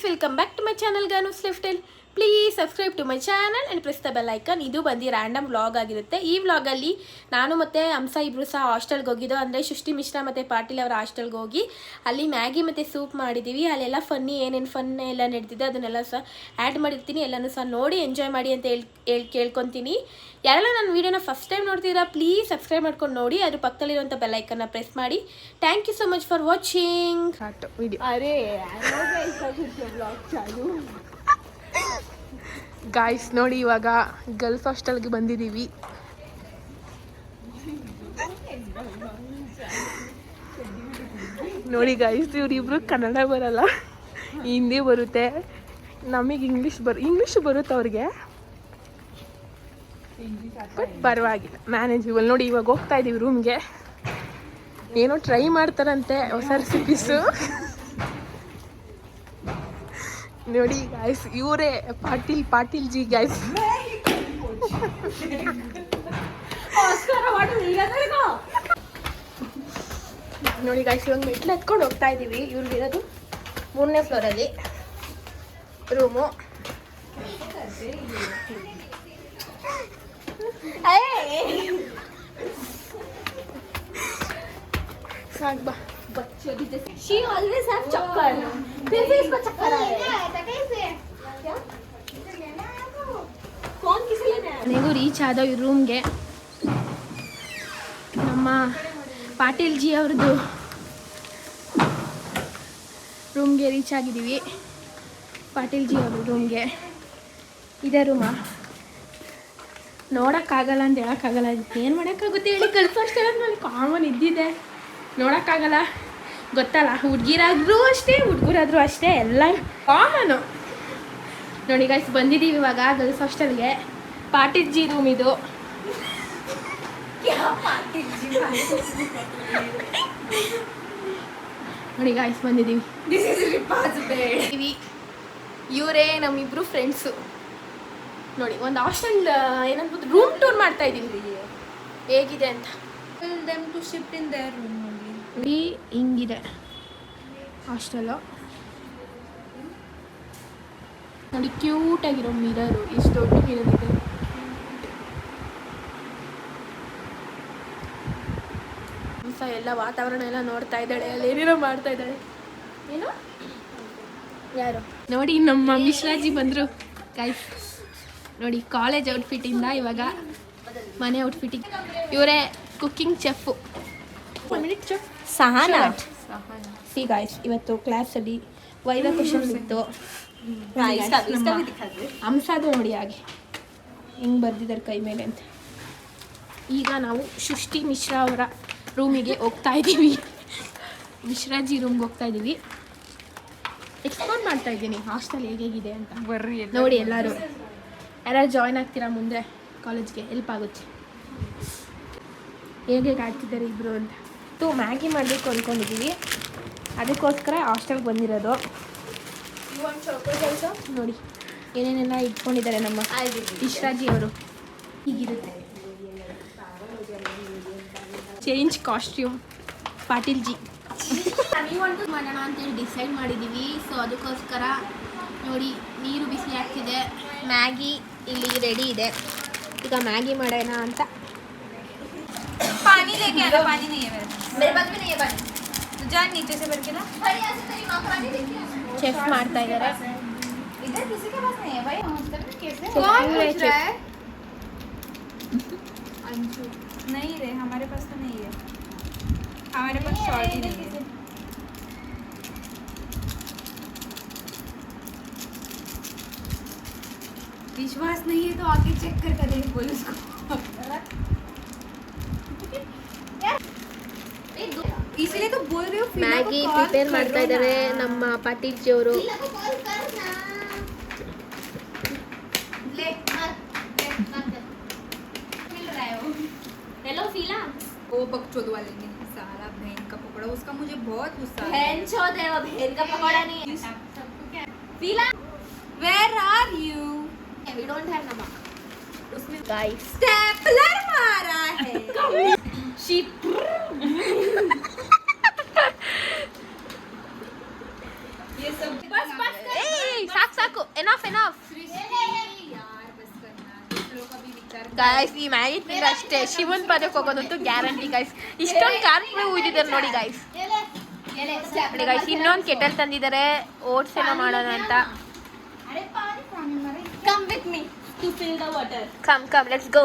Guys welcome back to my channel ಗಾನೂಸ್ ಲಿಫ್ಟೆಲ್ please subscribe to my channel and press the bell icon ಇದು ಬಂದು random vlog ಆಗಿರುತ್ತೆ. ಈ ವ್ಲಾಗಲ್ಲಿ ನಾನು ಮತ್ತು ಹಂಸ ಇಬ್ಬರು ಸಹ ಹಾಸ್ಟೆಲ್ಗೆ ಹೋಗಿದ್ದು ಅಂದರೆ ಸೃಷ್ಟಿ ಮಿಶ್ರಾ ಮತ್ತು ಪಾಟೀಲ್ ಅವರ ಹಾಸ್ಟೆಲ್ಗೆ ಹೋಗಿ ಅಲ್ಲಿ ಮ್ಯಾಗಿ ಮತ್ತು ಸೂಪ್ ಮಾಡಿದ್ದೀವಿ ಅಲ್ಲೆಲ್ಲ ಫನ್ನಿ ಏನೇನು ಫನ್ ಎಲ್ಲ ನಡೆದಿದೆ ಅದನ್ನೆಲ್ಲ ಸಹ ಆ್ಯಡ್ ಮಾಡಿರ್ತೀನಿ. ಎಲ್ಲನೂ ಸಹ ನೋಡಿ ಎಂಜಾಯ್ ಮಾಡಿ ಅಂತ ಹೇಳಿ ಹೇಳಿ ಕೇಳ್ಕೊತೀನಿ. ಯಾರೆಲ್ಲ ನನ್ನ ವೀಡಿಯೋನ ಫಸ್ಟ್ ಟೈಮ್ ನೋಡ್ತಿದ್ದೀರಾ ಪ್ಲೀಸ್ ಸಬ್ಸ್ಕ್ರೈಬ್ ಮಾಡ್ಕೊಂಡು ನೋಡಿ. ಅದ್ರ ಪಕ್ಕದಲ್ಲಿರುವಂಥ ಬೆಲ್ಲೈಕನ್ನ ಐಕನ್ನ ಪ್ರೆಸ್ ಮಾಡಿ. Thank you so much for watching video ಅರೆ ಗಾಯ್ಸ್ ನೋಡಿ ಇವಾಗ ಗರ್ಲ್ಸ್ ಹಾಸ್ಟೆಲ್ಗೆ ಬಂದಿದ್ದೀವಿ. ನೋಡಿ ಗಾಯ್ಸ್ ಇವ್ರಿಬ್ರು ಕನ್ನಡ ಬರಲ್ಲ. ಹಿಂದಿ ಬರುತ್ತೆ. ನಮಗೆ ಇಂಗ್ಲೀಷ್ ಬರು ಇಂಗ್ಲೀಷ್ ಬರುತ್ತೆ ಅವ್ರಿಗೆ. ಬಟ್ ಪರವಾಗಿಲ್ಲ. ಮ್ಯಾನೇಜಬಲ್ ನೋಡಿ ಇವಾಗ ಹೋಗ್ತಾ ಇದ್ದೀವಿ ರೂಮ್ಗೆ ಏನೋ ಟ್ರೈ ಮಾಡ್ತಾರಂತೆ ಹೊಸ ರೆಸಿಪೀಸು ನೋಡಿ ಗಾಯ್ಸ್ ಇವರೇ ಪಾಟೀಲ್ ಪಾಟೀಲ್ ಜಿ ಗಾಯ್ಸ್ ನೋಡಿ ಗಾಯ್ಸ್ ಇವಾಗ ಮೆಟ್ಲು ಹತ್ಕೊಂಡು ಹೋಗ್ತಾ ಇದ್ದೀವಿ ಇರೋದು ಮೂರನೇ ಫ್ಲೋರಲ್ಲಿ ರೂಮು ಸಾಕು ಬಾ. She always have chakkar. फिर भी इसको चक्कर आ रहा है कौन किसे लेना है ಮನೆಗೂ ರೀಚ್ ಆದೋ ಈ ರೂಮ್ಗೆ ನಮ್ಮ ಪಾಟೀಲ್ ಜಿ ಅವ್ರದ್ದು ರೂಮ್ಗೆ ರೀಚ್ ಆಗಿದ್ದೀವಿ ಪಾಟೀಲ್ ಜಿ ಅವ್ರ ರೂಮ್ಗೆ ಇದೇ ರೂಮಾ ನೋಡೋಕ್ಕಾಗಲ್ಲ ಅಂತ ಹೇಳೋಕ್ಕಾಗಲ್ಲ ಏನು ಮಾಡೋಕ್ಕಾಗುತ್ತೆ ಹೇಳಿ ಕಳ್ಸೋಷ್ಟೇ ಮೇಲೆ ಕಾಮನ್ ಇದ್ದಿದೆ ನೋಡೋಕ್ಕಾಗಲ್ಲ ಗೊತ್ತಲ್ಲ ಹುಡುಗಿರಾದ್ರೂ ಅಷ್ಟೇ ಹುಡುಗರಾದ್ರೂ ಅಷ್ಟೇ ಎಲ್ಲ ಕಾಮನು ನೋಡಿ ಗೈಸ್ ಬಂದಿದ್ದೀವಿ ಇವಾಗ ಗರ್ಲ್ಸ್ ಹಾಸ್ಟೆಲ್ಗೆ ಪಾಟಿಜಿ ಜಿ ರೂಮ್ ಇದು. ನೋಡಿ ಗಾಯ್ಸ್ ಬಂದಿದ್ದೀವಿ ಇವಿ ಇವರೇ ನಮ್ಮಿಬ್ರು ಫ್ರೆಂಡ್ಸು ನೋಡಿ ಒಂದು ಹಾಸ್ಟೆಲ್ ಏನಂತ ರೂಮ್ ಟೂರ್ ಮಾಡ್ತಾ ಇದ್ದೀವಿ ಹೇಗಿದೆ ಅಂತ. ಟು ಶಿಫ್ಟ್ ಇನ್ shift ನೋಡಿ ಹಿಂಗಿದೆ. ಹಾಸ್ಟೆಲು ನೋಡಿ ಕ್ಯೂಟಾಗಿರೋ ಮಿರರು ಇಷ್ಟು ದೊಡ್ಡ ಮಿರರ್ ಇದೆ. ಎಲ್ಲ ವಾತಾವರಣ ಎಲ್ಲ ನೋಡ್ತಾ ಇದ್ದಾಳೆ, ಅಲ್ಲಿ ಏನೇನೋ ಮಾಡ್ತಾ ಇದ್ದಾಳೆ. ಏನು? ಯಾರು? ನೋಡಿ, ನಮ್ಮ ಮಿಶ್ರಾಜಿ ಬಂದರು. ಗೈಸ್ ನೋಡಿ ಕಾಲೇಜ್ ಔಟ್ಫಿಟ್ಟಿಂದ ಇವಾಗ ಮನೆ ಔಟ್ಫಿಟ್ಟಿಗೆ ಇವರೇ cooking chef chef Sahana. See guys ಇವತ್ತು ಕ್ಲಾಸಲ್ಲಿ ವೈವ ಕ್ವಶನ್ಸ್ ಇತ್ತು. ಅಂಸಾದ ನೋಡಿ ಹಾಗೆ. ಹೆಂಗ್ ಬರ್ದಿದ್ದಾರೆ ಕೈ ಮೇಲೆ ಅಂತ. ಈಗ ನಾವು ಸೃಷ್ಟಿ ಮಿಶ್ರಾ ಅವರ ರೂಮಿಗೆ ಹೋಗ್ತಾ ಇದ್ದೀವಿ. ಮಿಶ್ರಾಜಿ ರೂಮ್ಗೆ ಹೋಗ್ತಾ ಇದ್ದೀವಿ. ಎಕ್ಸ್ಪ್ಲೋರ್ ಮಾಡ್ತಾ ಇದ್ದೀನಿ ಹಾಸ್ಟೆಲ್ ಹೇಗಿದೆ ಅಂತ. ಬರ್ರಿ ನೋಡಿ ಎಲ್ಲರೂ. ಯಾರು ಜಾಯ್ನ್ ಆಗ್ತೀರಾ ಮುಂದೆ ಕಾಲೇಜ್ಗೆ ಹೆಲ್ಪ್ ಆಗುತ್ತೆ. ಹೇಗೆ ಆಡ್ತಿದ್ದಾರೆ ಇಬ್ಬರು ಅಂತ. ಇವತ್ತು ಮ್ಯಾಗಿ ಮಾಡಬೇಕು ಅಂದ್ಕೊಂಡಿದ್ದೀವಿ ಅದಕ್ಕೋಸ್ಕರ ಹಾಸ್ಟೆಲ್ಗೆ ಬಂದಿರೋದು. ನೋಡಿ ಏನೇನೆಲ್ಲ ಇಟ್ಕೊಂಡಿದ್ದಾರೆ ನಮ್ಮ ಇಶ್ರಾಜಿ ಅವರು. ಹೀಗಿರುತ್ತೆ. Change costume Patil ji. ಒಂದು ಮಾಡೋಣ ಅಂತೇಳಿ ಡಿಸೈಡ್ ಮಾಡಿದ್ದೀವಿ ಸೊ ಅದಕ್ಕೋಸ್ಕರ ನೋಡಿ ನೀರು ಬಿಸಿ ಆಗ್ತಿದೆ. ಮ್ಯಾಗಿ ಇಲ್ಲಿ ರೆಡಿ ಇದೆ. ಈಗ ಮ್ಯಾಗಿ ಮಾಡೋಣ ಅಂತ. ಪಾನಿ ಪಾನಿ मेरे पास भी नहीं है पानी। तो जा नीचे से भर के ना भाई ऐसे तेरी माँ का नहीं देखी चेक मारता है जरा इधर किसी के पास नहीं है भाई। हॉस्टल में कैसे कौन पूछ रहा है? अंशु। नहीं रे हमारे पास तो नहीं है। हमारे पास शॉर्ट ही नहीं है। विश्वास नहीं है तो आगे चेक कर करें बोल उसको ಮ್ಯಾಗಿ ಪ್ರಿಪೇರ್ ಮಾಡ್ತಾ ಇದ್ದಾರೆ ನಮ್ಮ ಪಾಟೀಲ್ ಜಿ ಅವರು हेलो फीला वो बकचोद वाले ने सारा बहन का पकड़ा उसका मुझे बहुत गुस्सा है बहन चोद है वो बहन का पकौड़ा नहीं है फीला where are you we don't have नमक उसमें गाइस स्टेपलर मारा है शी ಗಾಯ್ಸ್ ಈ ಮ್ಯಾಗಿ ತಿಂದ್ರೆ ಅಷ್ಟೇ. ಶಿವನ್ ಪದಕ್ಕೆ ಹೋಗೋದಂತೂ ಗ್ಯಾರಂಟಿ ಗಾಯ್ಸ್ ಇಷ್ಟೊಂದು ಕಾರ್ ಉಯ್ದಿದ್ದಾರೆ ನೋಡಿ ಗಾಯ್ಸ್ ನೋಡಿ ಗಾಯ್ಸ್ ಇನ್ನೊಂದು ಕೆಟಲ್ ತಂದಿದ್ದಾರೆ. ಓಟ್ಸ್ ಏನೋ ಮಾಡೋಣ ಅಂತ. Come come let's go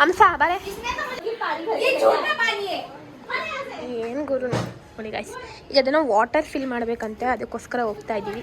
Hamsa ಬರೇ. ಏನು ಗುರು ನೋಡಿ ಗಾಯ್ಸ್ ಈಗ ಅದನ್ನ ವಾಟರ್ ಫಿಲ್ ಮಾಡಬೇಕಂತೆ. ಅದಕ್ಕೋಸ್ಕರ ಹೋಗ್ತಾ ಇದೀವಿ.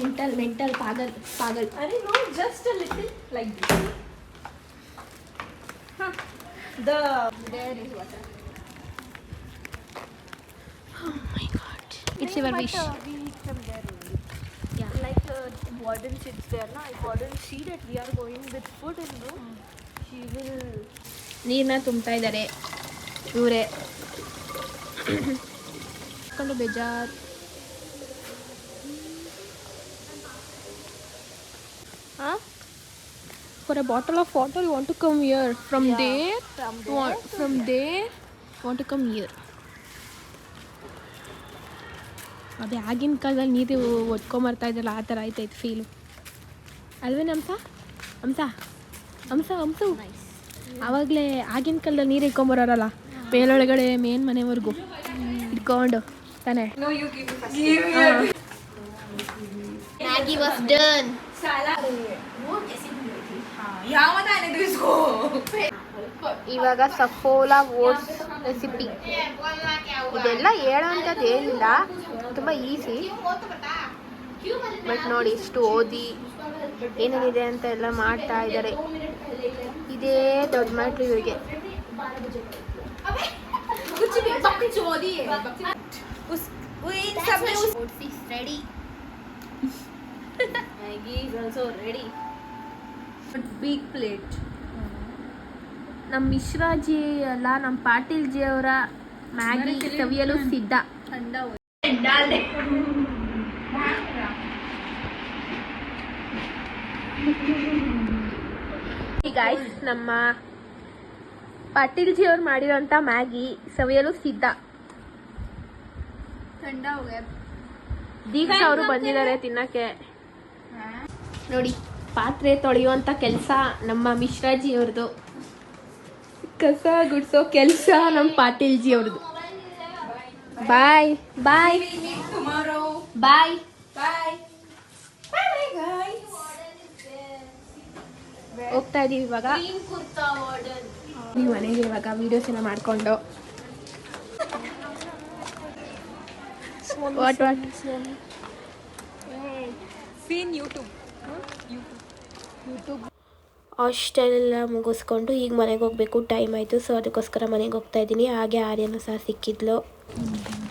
peace. ಮೆಂಟಲ್ ಮೆಂಟಲ್ ಪಾಗಲ್ ಪಾಗಲ್ Are no, just a little like this. Huh. The there is water. My God it's your wish we eat from there only. Yeah. Like uh, warden sits there, na. If warden see that we are going with food and no, she will. ನೀರನ್ನ ತುಂಬ್ತಾ ಇದ್ದಾರೆ ಇವರೇ ಕೊಂಡು ಬೇಜಾರ್ for a bottle of water you want to come here from there from they want to come here ಅದೇ ಆಗಿನ ಕಾಲದಲ್ಲಿ ನೀರು ಒದ್ಕೊಂಬರ್ತಾ ಇದ್ದಲ್ಲ ಆ ಥರ ಆಯ್ತಾಯ್ತು ಫೀಲು ಅಲ್ವೇನ ಹಂಸ? ಹಂಸ? ಹಂಸ ಹಂಸು? ಆವಾಗಲೇ ಆಗಿನ ಕಾಲದಲ್ಲಿ ನೀರು ಇಟ್ಕೊಂಬರೋರಲ್ಲ ಮೇಲೊಳಗಡೆ ಮೇನ್ ಮನೆವರೆಗೂ. ಇಟ್ಕೊಂಡು ತಾನೇ. You. ಮ್ಯಾಗಿ ವಾಸ್ ಡನ್ ಇವಾಗ ಸಫೋಲಾ ಓಟ್ಸ್ ರೆಸಿಪಿ ಇದೆಲ್ಲ ಹೇಳೋವಂಥದ್ದು ಏನಿಲ್ಲ. ತುಂಬ ಈಸಿ ಬಟ್ ನೋಡಿ ಇಷ್ಟು ಓದಿ ಏನೇನಿದೆ ಅಂತ ಎಲ್ಲ ಮಾಡ್ತಾ ಇದ್ದಾರೆ. ಇದೇ ದೊಡ್ಡ ಮಾಡ್ರಿ ಇವರಿಗೆ. Ready Maggie is also ready. But big plate. ನಮ್ಮ ಮಿಶ್ರಾಜಿ ಅಲ್ಲ ನಮ್ಮ ಪಾಟೀಲ್ ಜಿ ಅವರ ಮ್ಯಾಗಿ ಸವಿಯಲು ಸಿದ್ಧ. ಗಾಯ್ಸ್ ನಮ್ಮ ಪಾಟೀಲ್ ಜಿ ಅವ್ರು ಮಾಡಿರೋಂಥ ಮ್ಯಾಗಿ ಸವಿಯಲು ಸಿದ್ಧ. ದೀಕ್ಷಾ ಅವರು ಬಂದಿದ್ದಾರೆ ತಿನ್ನಕ್ಕೆ. ನೋಡಿ, ಪಾತ್ರೆ ತೊಳೆಯುವಂತ ಕೆಲಸ ನಮ್ಮ ಮಿಶ್ರಾಜಿ ಅವ್ರದ್ದು ಕಸ ಗುಡ್ಸೋ ಕೆಲಸ ನಮ್ಮ ಪಾಟೀಲ್ಜಿ ಅವ್ರದ್ದು ಬಾಯ್ ಬಾಯ್ ಬಾಯ್ ಬಾಯ್. ಹೋಗ್ತಾ ಇದೀವಿ ಇವಾಗ. ನೀವು ಮನೆಗೆ ಇವಾಗ ವಿಡಿಯೋಸ್ ಎಲ್ಲ ಮಾಡಿಕೊಂಡು. What what See in YouTube. Hostel ಮುಗಿಸ್ಕೊಂಡು ಈಗ ಮನೆಗೆ ಹೋಗಬೇಕು. ಟೈಮ್ ಆಯಿತು. ಸೊ ಅದಕ್ಕೋಸ್ಕರ ಮನೆಗೆ ಹೋಗ್ತಾ ಇದ್ದೀನಿ. ಹಾಗೆ ಆರ್ಯನು ಸಹ ಸಿಕ್ಕಿದ್ಲು.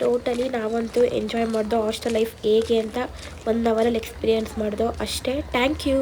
ಟೋಟಲಿ ನಾವಂತೂ ಎಂಜಾಯ್ ಮಾಡ್ದೋ ಹಾಸ್ಟೆಲ್ ಲೈಫ್ ಹೇಗೆ ಅಂತ ಒನ್ ಅವರಲ್ಲಿ ಎಕ್ಸ್ಪೀರಿಯೆನ್ಸ್ ಮಾಡ್ದೋ. ಅಷ್ಟೇ. Thank you